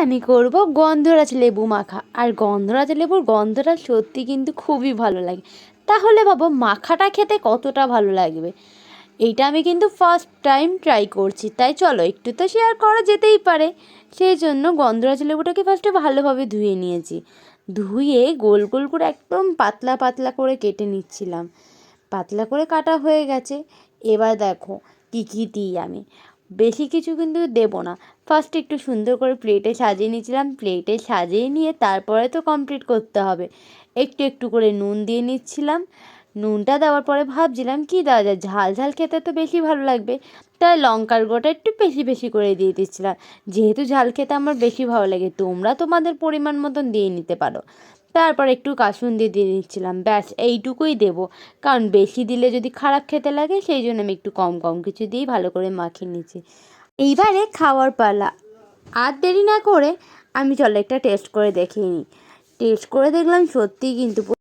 আমি করব গন্ধরাজ লেবু মাখা। আর গন্ধরাজ লেবুর গন্ধটা সত্যি কিন্তু খুবই ভালো লাগে। তাহলে ভাবো মাখাটা খেতে কতটা ভালো লাগবে? এইটা আমি কিন্তু ফার্স্ট টাইম ট্রাই করছি। তাই চলো, একটু তো শেয়ার করা যেতেই পারে। সেই জন্য গন্ধরাজ লেবুটাকে ফার্স্টে ভালোভাবে ধুয়ে নিয়েছি। ধুয়ে গোল গোল করে একদম পাতলা পাতলা করে কেটে নিচ্ছিলাম। পাতলা করে কাটা হয়ে গেছে। এবার দেখো কী কী দিই আমি। বেশি কিছু কিন্তু দেব না। ফার্স্ট একটু সুন্দর করে প্লেটে সাজিয়ে নিয়েছিলাম। প্লেটে সাজিয়ে নিয়ে তারপরে তো কমপ্লিট করতে হবে। একটু একটু করে নুন দিয়ে নিচ্ছিলাম। নুনটা দেওয়ার পরে ভাবছিলাম, কী দেওয়া যায় ঝাল ঝাল খেতে তো বেশি ভালো লাগবে। তাই লঙ্কার গোটা একটু বেশি বেশি করে দিয়ে দিচ্ছিলাম। যেহেতু ঝাল খেতে আমার বেশি ভালো লাগে, তোমরা তোমাদের পরিমাণ মতন দিয়ে নিতে পারো। তারপর একটু কাসুন্দি দিয়ে দিচ্ছিলাম ব্যাস, এইটুকুই দেবো। কারণ বেশি দিলে যদি খারাপ খেতে লাগে, সেই জন্য আমি একটু কম কম কিছু দিয়েই ভালো করে মাখিয়ে নিচ্ছি। এইবারে খাওয়ার পালা। আর দেরি না করে আমি চলো একটা টেস্ট করে দেখিয়ে নিই। টেস্ট করে দেখলাম সত্যিই কিন্তু